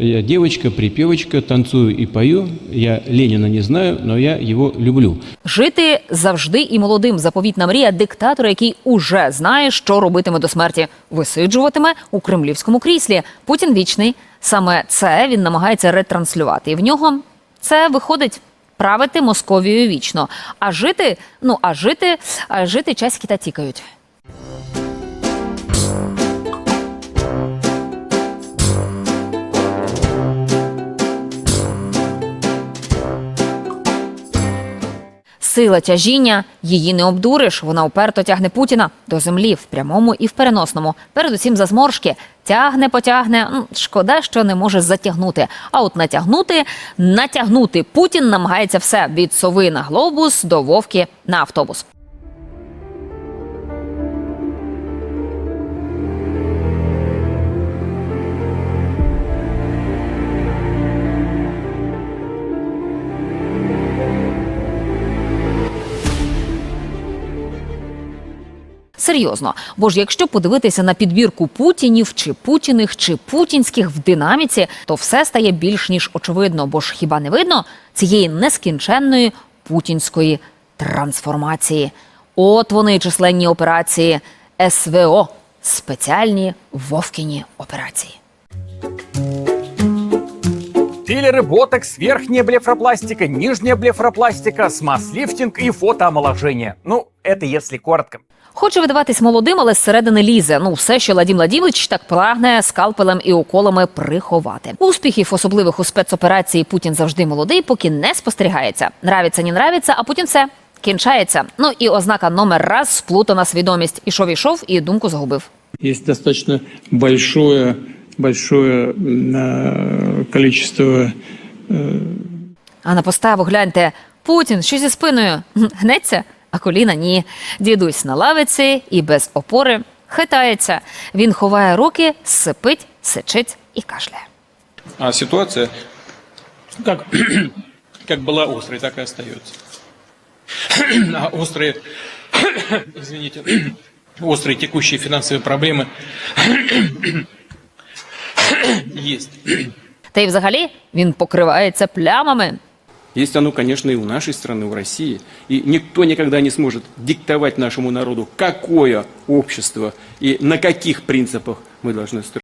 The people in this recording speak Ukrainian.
Я девочка, припевочка, танцую и пою. Я Ленина не знаю, но я его люблю. Жити завжди і молодим заповітна мрія диктатора, який уже знає, що робитиме до смерті. Висиджуватиме у кремлівському кріслі. Путін вічний. Саме це він намагається ретранслювати. І в нього це виходить. Правити Московією вічно, а жити, ну а жити, а жити часики та тікають. Сила тяжіння її не обдуриш. Вона уперто тягне Путіна до землі в прямому і в переносному. Передусім за зморшки. Тягне, потягне. Шкода, що не може затягнути. А от натягнути, натягнути Путін намагається все від сови на глобус до вовки на автобус. Серйозно, бо ж якщо подивитися на підбірку путінів чи путіних чи путінських в динаміці, то все стає більш ніж очевидно, бо ж хіба не видно цієї нескінченної путінської трансформації. От вони численні операції СВО, спеціальні вовкіні операції. Филлеры, ботокс, верхняя блефропластика, нижняя блефропластика, смаз-лифтинг и фотоомоложение. Ну, это если коротко. Хоче видаватись молодим, але зсередини лізе. Ну, все, що Ладім Ладімович так прагне скалпелем і уколами приховати. Успіхів, особливих у спецоперації Путін завжди молодий, поки не спостерігається. Нравиться, не нравиться, а потім все. Кінчається. Ну і ознака номер раз сплутана свідомість. Ішов, ішов і думку загубив. Есть достаточно большое, большое э, количество А на поставу гляньте: Путін, що зі спиною? Гм, Гнеться, а коліна ні. Дідусь на лавиці і без опори хитається. Він ховає руки, сипить, сичить і кашляє. А ситуация как, как была острой, так и остается. А острые, извините, острые текущие финансовые проблемы есть. Та й взагалі він покривається плямами. Есть оно, конечно, и у нашей страны, у России. И никто никогда не сможет диктовать нашему народу, какое общество и на каких принципах мы должны строить.